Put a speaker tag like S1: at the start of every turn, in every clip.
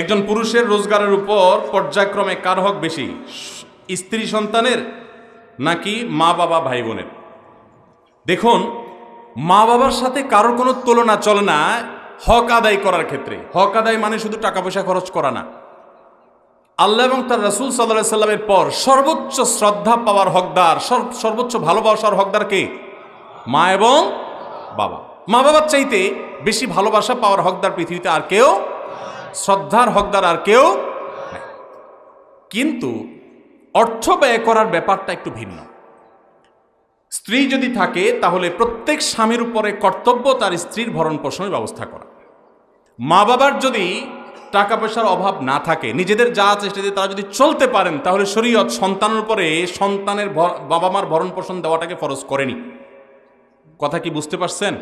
S1: একজন পুরুষের রোজগারের উপর পর্যায়ক্রমে কার হক বেশি? স্ত্রী সন্তানের নাকি মা বাবা ভাই বোনের? দেখুন, মা বাবার সাথে কারোর কোনো তুলনা চলে না হক আদায় করার ক্ষেত্রে। হক আদায় মানে শুধু টাকা পয়সা খরচ করা না। আল্লাহ এবং তার রসুল সাল্লাহ সাল্লামের পর সর্বোচ্চ শ্রদ্ধা পাওয়ার হকদার সর্বোচ্চ ভালোবাসার হকদার কে? মা এবং বাবা। মা বাবার চাইতে বেশি ভালোবাসা পাওয়ার হকদার পৃথিবীতে আর কেউ শ্রদ্ধার হকদার আর কেউ কিন্তু অর্থ ব্যয় করার ব্যাপারটা একটু ভিন্ন। স্ত্রী যদি থাকে, তাহলে প্রত্যেক স্বামীর উপরে কর্তব্য তার স্ত্রীর ভরণ পোষণের ব্যবস্থা করা। মা বাবার যদি টাকা পয়সার অভাব না থাকে, নিজেদের যা চেষ্টা দিয়ে তারা যদি চলতে পারেন, তাহলে শরীয়ত সন্তানের উপরে সন্তানের বাবা মার ভরণ পোষণ দেওয়াটাকে ফরজ করেনি। কথা কি বুঝতে পারছেন?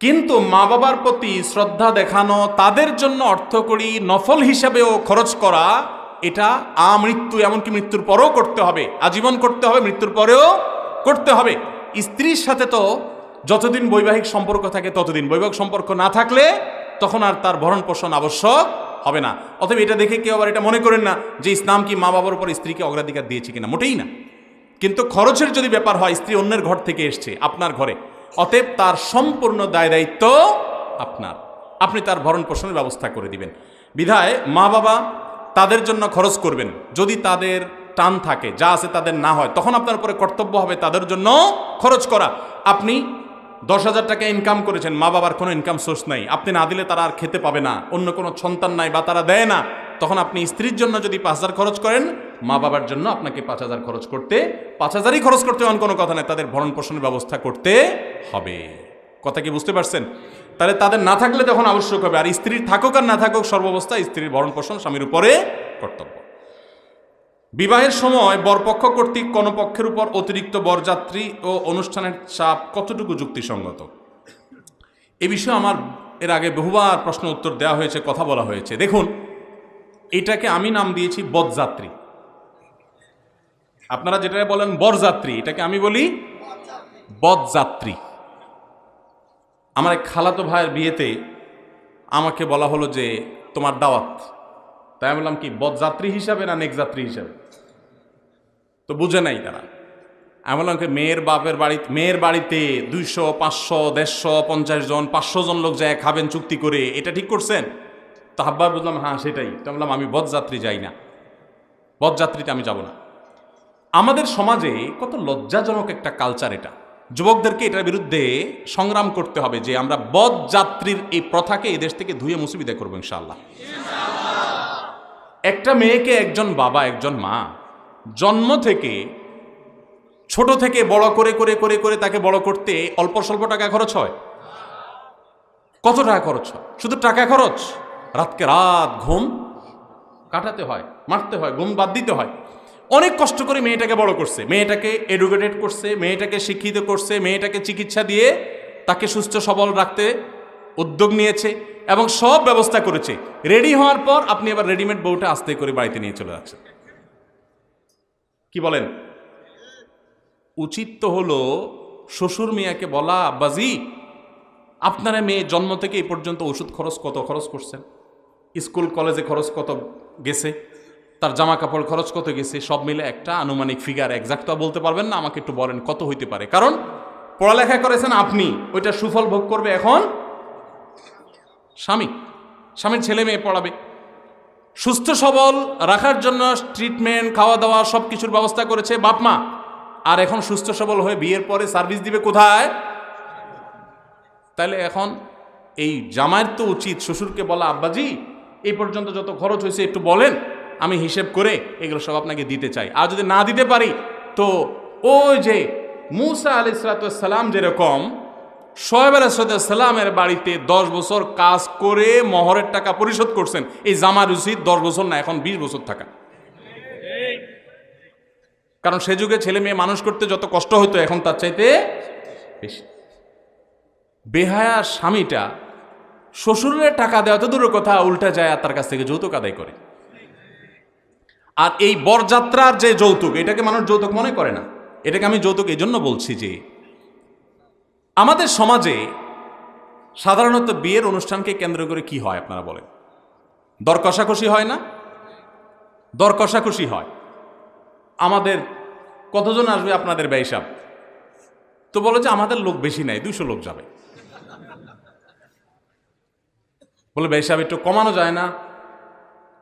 S1: কিন্তু মা বাবার প্রতি শ্রদ্ধা দেখানো, তাদের জন্য অর্থকরী নফল হিসাবেও খরচ করা, এটা আমৃত্যু, এমনকি মৃত্যুর পরেও করতে হবে। আজীবন করতে হবে, মৃত্যুর পরেও করতে হবে। স্ত্রীর সাথে তো যতদিন বৈবাহিক সম্পর্ক থাকে, ততদিন বৈবাহিক সম্পর্ক না থাকলে তখন আর তার ভরণ পোষণ আবশ্যক হবে না। অথবা এটা দেখে কেউ আবার এটা মনে করেন না যে ইসলাম কি মা বাবার উপর স্ত্রীকে অগ্রাধিকার দিয়েছে কিনা, মোটেই না। কিন্তু খরচের যদি ব্যাপার হয়, স্ত্রী অন্যের ঘর থেকে এসছে, আপনার ঘরে। অতএব তার সম্পূর্ণ দায় দায়িত্ব আপনার। আপনি তার ভরণ পোষণের ব্যবস্থা করে দিবেন। বিধায় মা বাবা তাদের জন্য খরচ করবেন। যদি তাদের টান থাকে, যা আছে তাদের না হয়, তখন আপনার উপরে কর্তব্য হবে তাদের জন্য খরচ করা। আপনি দশ হাজার টাকা ইনকাম করেছেন, মা বাবার কোনো ইনকাম সোর্স নাই। আপনি না দিলে তারা আর খেতে পাবে না, অন্য কোনো সন্তান নাই বা তারা দেয় না। তখন আপনি স্ত্রীর জন্য যদি পাঁচ হাজার খরচ করেন, মা বাবার জন্য আপনাকে পাঁচ হাজার খরচ করতে, পাঁচ হাজারই খরচ করতে এমন কোনো কথা নেই। তাদের ভরণ পোষণের ব্যবস্থা করতে হবে। কথা কি বুঝতে পারছেন? তাহলে তাদের না থাকলে তখন আবশ্যক হবে। আর স্ত্রীর থাকুক আর না থাকুক, সর্বাবস্থা স্ত্রীর ভরণ পোষণ স্বামীর উপরে কর্তব্য। বিবাহের সময় বরপক্ষ কর্তৃক কোনো পক্ষের উপর অতিরিক্ত বরযাত্রী ও অনুষ্ঠানের চাপ কতটুকু যুক্তিসঙ্গত? এ বিষয়ে আমার এর আগে বহুবার প্রশ্ন উত্তর দেওয়া হয়েছে, কথা বলা হয়েছে। দেখুন, এটাকে আমি নাম দিয়েছি বদযাত্রী। আপনারা যেটা বলেন বরযাত্রী, এটাকে আমি বলি বদযাত্রী। আমার এক খালাতো ভাইয়ের বিয়েতে আমাকে বলা হলো যে, তোমার দাওয়াত। তাই আমি বললাম, কি বদযাত্রী হিসাবে না নেক যাত্রী হিসাবে? তো বুঝে নাই তারা। আমি বললাম, কি, মেয়ের বাপের বাড়ি, মেয়ের বাড়িতে দুইশো, পাঁচশো, দেড়শো, পঞ্চাশ জন, পাঁচশো জন লোক যায় খাবেন চুক্তি করে, এটা ঠিক করছেন? তো হাব্বার বুঝলাম হ্যাঁ সেটাই। তো বললাম, আমি বদযাত্রী যাই না। বদযাত্রীতে আমি যাব না। আমাদের সমাজে কত লজ্জাজনক একটা কালচার এটা। যুবকদেরকে এটার বিরুদ্ধে সংগ্রাম করতে হবে যে আমরা বদযাত্রীর এই প্রথাকে এই দেশ থেকে ধুয়ে মুছে বিদায় করব ইনশাআল্লাহ। একটা মেয়েকে একজন বাবা, একজন মা, জন্ম থেকে, ছোট থেকে বড় করে করে করে করে তাকে বড় করতে অল্প স্বল্প টাকা খরচ হয়? কত টাকা খরচ হয়? শুধু টাকা খরচ? রাতকে রাত ঘুম কাটাতে হয়, মারতে হয়, ঘুম বাদ দিতে হয়। অনেক কষ্ট করে মেয়েটাকে বড় করছে। মেয়েটাকে এডুকেটেড করছে, মেয়েটাকে শিক্ষিত করছে, মেয়েটাকে চিকিৎসা দিয়ে তাকে সুস্থ, সবল রাখতে উদ্যোগ নিয়েছে এবং সব ব্যবস্থা করেছে। রেডি হওয়ার পর আপনি আবার রেডিমেড বউটা আস্তে করে বাড়িতে নিয়ে চলে যাচ্ছেন। কি বলেন? উচিত তো হলো শ্বশুর মিয়াকে বলা, আব্বাজি, আপনারা মেয়ে জন্ম থেকে এই পর্যন্ত ওষুধ খরচ কত খরচ করছেন? স্কুল, কলেজে খরচ কত গেছে? তার জামা কাপড় খরচ কত গেছে, সব মিলে একটা আনুমানিক ফিগার একজাক্ট বলতে পারবেন না, আমাকে একটু বলেন কত হইতে পারে। কারণ পড়ালেখা করেছেন আপনি, ওইটা সুফল ভোগ করবে এখন স্বামী। স্বামীর ছেলে মেয়ে পড়াবে। সুস্থ, সবল, রাখার জন্য ট্রিটমেন্ট খাওয়া দাওয়া সব কিছুর ব্যবস্থা করেছে বাপ মা। আর এখন সুস্থ, সবল হয়ে বিয়ের পরে সার্ভিস দিবে কোথায়? তাহলে এখন এই জামায়ের তো উচিত, শ্বশুরকে বলা, আব্বাজি, এই পর্যন্ত যত খরচ হয়েছে একটু বলেন। আমি হিসেব করে এগুলো সব আপনাকে দিতে চাই। আর যদি না দিতে পারি, তো ওই যে মুসা আলি সালাম যেরকম সোহেব আলাইসালামের বাড়িতে দশ বছর কাজ করে মহরের টাকা পরিশোধ করছেন, এই জামার উচিত দশ বছর না, এখন বিশ বছর থাকা। কারণ সে যুগে ছেলে মেয়ে মানুষ করতে যত কষ্ট হতো, এখন তার চাইতে বেশি। বেহায়া স্বামীটা শ্বশুরের টাকা দেওয়া তো দূরের কথা, উল্টা যায় আর তার কাছ থেকে যৌতুক আদায় করে। আর এই বরযাত্রার যে যৌতুক, এটাকে মানুষ যৌতুক মনে করে না। এটাকে আমি যৌতুক এই জন্য বলছি যে, আমাদের সমাজে সাধারণত বিয়ের অনুষ্ঠানকে কেন্দ্র করে কি হয় আপনারা বলেন? দর কষাকষি হয় না? দর কষাকষি হয়। আমাদের কতজন আসবে আপনাদের ব্যয়সাব তো বলে যে আমাদের লোক বেশি নাই দুশো লোক যাবে। বলে ব্যয়সাব একটু কমানো যায় না।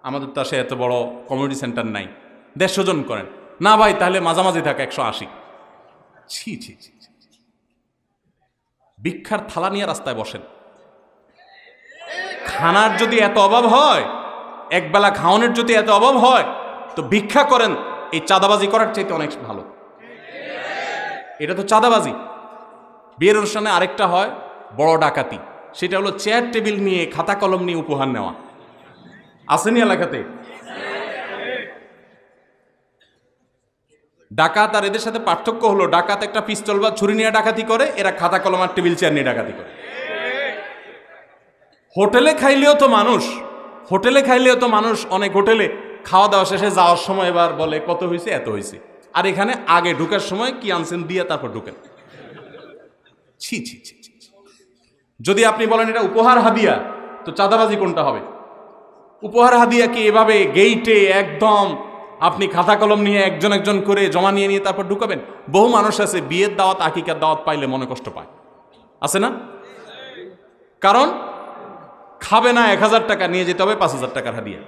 S1: আমাদের তো এত বড় কমিউনিটি সেন্টার নাই। দেড়শো জন করেন। না ভাই তাহলে মাঝামাঝি থাকে একশো আশি। ছি ছি, ছি। ভিক্ষার থালা নিয়ে রাস্তায় বসেন। খানার যদি এত অভাব হয় একবেলা খাওয়ানোর যদি এত অভাব হয় তো ভিক্ষা করেন এই চাঁদাবাজি করার চাইতে অনেক ভালো। এটা তো চাঁদাবাজি। বিয়ের অনুষ্ঠানে আরেকটা হয় বড় ডাকাতি। সেটা হলো চেয়ার টেবিল নিয়ে খাতা কলম নিয়ে উপহার নেওয়া। আসেনি এলাকাতে? ডাকাত আর এদের সাথে পার্থক্য হলো, ডাকাত একটা পিস্তল বা ছুরি নিয়ে ডাকাতি করে, এরা খাতা কলম আর টেবিল চেয়ার নিয়ে ডাকাতি করে। হোটেলে খাইলেও তো মানুষ, হোটেলে খাইলেও তো মানুষ অনেক হোটেলে খাওয়া দাওয়া শেষে যাওয়ার সময় এবার বলে, কত হয়েছে এত হয়েছে আর এখানে আগে ঢুকার সময় কি আনছেন দিয়ে তারপর ঢুকেন। ছি। যদি আপনি বলেন এটা উপহার হাদিয়া, তো চাঁদাবাজি কোনটা হবে? উপহার হাদিয়া কি এভাবে গেইটে একদম আপনি খাতা কলম নিয়ে একজন একজন করে জমা নিয়ে নিয়ে তারপর ঢুকাবেন। বহু মানুষ আছে, বিয়ের দাওয়াত, আকিকার দাওয়াত পাইলে মনে কষ্ট পায়। আছে না? কারণ খাবে না এক হাজার টাকা, নিয়ে যেতে হবে পাঁচ হাজার টাকার হাদিয়া।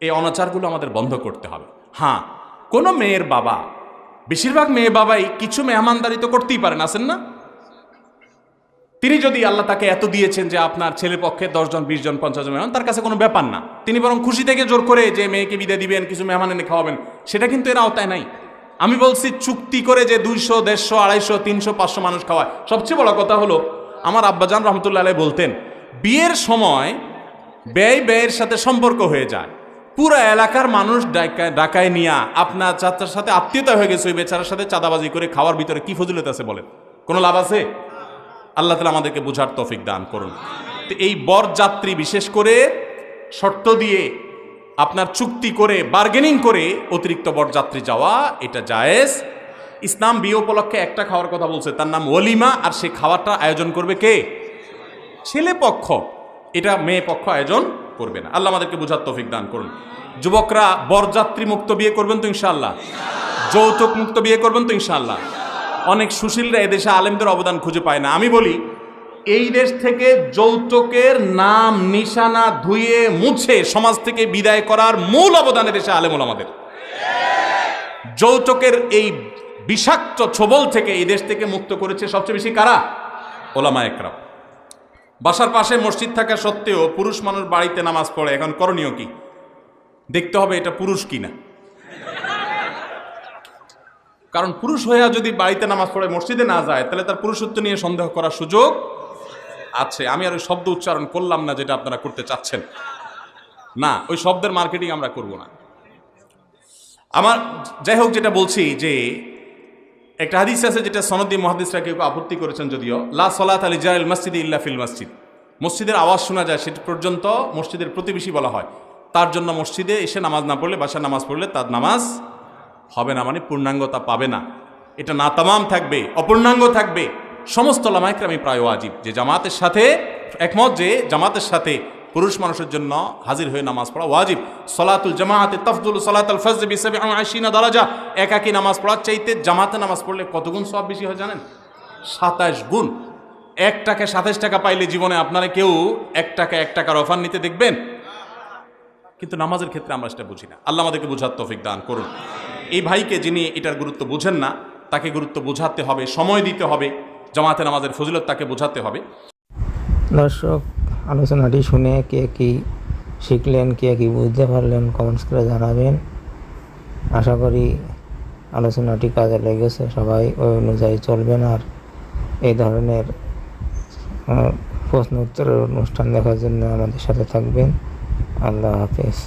S1: এই অনাচারগুলো আমাদের বন্ধ করতে হবে। হ্যাঁ কোনো মেয়ের বাবা, বেশিরভাগ মেয়ে বাবাই কিছু মেহমানদারি তো করতেই পারেন, আছেন না? তিনি যদি আল্লাহ তাকে এত দিয়েছেন যে আপনার ছেলের পক্ষে দশজন বিশ জন পঞ্চাশ জন, তার কাছে কোনো ব্যাপার না। তিনি বরং খুশি থেকে জোর করে যে মেয়েকে বিদায় দিবেন, কিছু মেহমান এনে খাওয়াবেন, সেটা কিন্তু এর আওতায় নাই। আমি বলছি চুক্তি করে যে দুইশো, দেড়শো, আড়াইশো, তিনশো, পাঁচশো মানুষ খাওয়ায়। সবচেয়ে বড় কথা হলো, আমার আব্বাজান রহমতুল্লাহ আলাই বলতেন, বিয়ের সময় ব্যয় ব্যয়ের সাথে সম্পর্ক হয়ে যায়। পুরো এলাকার মানুষ ডাকায় ডাকায় নিয়া আপনার চাচার সাথে আত্মীয়তা হয়ে গেছে, ওই বেচারার সাথে চাঁদাবাজি করে খাওয়ার ভিতরে কি ফজিলত আছে বলেন? কোনো লাভ আছে? আল্লাহ তালা আমাদেরকে বোঝার তফিক দান করুন। তো এই বরযাত্রী বিশেষ করে শর্ত দিয়ে আপনার চুক্তি করে বার্গেনিং করে অতিরিক্ত বরযাত্রী যাওয়া, এটা জায়েজ। ইসলাম বিয়ে উপলক্ষে একটা খাওয়ার কথা বলছে, তার নাম ওলিমা, আর সে খাওয়ারটা আয়োজন করবে কে? ছেলে পক্ষ। এটা মেয়ে পক্ষ আয়োজন করবে না। আল্লাহ আমাদেরকে বোঝার তৌফিক দান করুন। যুবকরা বরযাত্রী মুক্ত বিয়ে করবেন তো ইনশাল্লাহ যৌতুক মুক্ত বিয়ে করবেন তো ইনশাআল্লাহ। অনেক সুশীলরা এদেশে আলেমদের অবদান খুঁজে পায় না। আমি বলি, এই দেশ থেকে যৌতুকের নাম, নিশানা ধুয়ে মুছে সমাজ থেকে বিদায় করার মূল অবদান এদেশে আলেমুল আমাদের। যৌতুকের এই বিষাক্ত ছবল থেকে এই দেশ থেকে মুক্ত করেছে সবচেয়ে বেশি কারা? ওলামা একরাম। বাসার পাশে মসজিদ থাকা সত্ত্বেও পুরুষ মানুষ বাড়িতে নামাজ পড়ে। এখন করণীয় কি? দেখতে হবে এটা পুরুষ কিনা। কারণ পুরুষ হইয়া যদি বাড়িতে নামাজ পড়ে, মসজিদে না যায়, তাহলে তার পুরুষত্ব নিয়ে সন্দেহ করার সুযোগ আছে। আমি আর ওই শব্দ উচ্চারণ করলাম না যেটা আপনারা করতে চাচ্ছেন। না, ওই শব্দের মার্কেটিং আমরা করব না। আমার, যাই হোক যেটা বলছি যে, একটা হাদিস আছে যেটা সনদি মহাদিসরা কেউ আপত্তি করেছেন যদিও, লা সলাত আলী জাহেল মসজিদ ইল্লা ফিল মসজিদ। মসজিদের আওয়াজ শোনা যায়, সেটা পর্যন্ত মসজিদের প্রতিবেশী বলা হয়। তার জন্য মসজিদে এসে নামাজ না পড়লে, বাসায় নামাজ পড়লে তার নামাজ হবে না মানে পূর্ণাঙ্গতা পাবে না। এটা না তামাম থাকবে, অপূর্ণাঙ্গ থাকবে। সমস্ত লামাইক্রামী প্রায় ওয়াজিব যে জামাতের সাথে একমত যে জামাতের সাথে পুরুষ মানুষের জন্য হাজির হয়ে নামাজ পড়া ওয়াজিব। সলাতুল জামাতে তফদুল সলাতুল আশিনা দারাজা। একাকি নামাজ পড়ার চাইতে জামাতে নামাজ পড়লে কত গুণ সব বেশি হয় জানেন? সাতাশ গুণ। এক টাকা সাতাশ টাকা পাইলে জীবনে আপনারা কেউ এক টাকা, এক টাকার অফার নিতে দেখবেন? কিন্তু নামাজের ক্ষেত্রে আমরা সেটা বুঝি না। আল্লাহ আমাদেরকে বোঝার তৌফিক দান করুন। এই ভাইকে যিনি এটার গুরুত্ব বুঝেন না, তাকে গুরুত্ব বোঝাতে হবে, সময় দিতে হবে জামাতে নামাজের ফজিলত তাকে বোঝাতে হবে।
S2: দর্শক, আলোচনাটি শুনে কে কী শিখলেন, কে কী বুঝতে পারলেন কমেন্টস করে জানাবেন। আশা করি আলোচনাটি কাজে লেগেছে, সবাই ওই অনুযায়ী চলবেন। আর এই ধরনের প্রশ্ন উত্তরের অনুষ্ঠান দেখার জন্য আমাদের সাথে থাকবেন। আল্লাহ হাফেজ।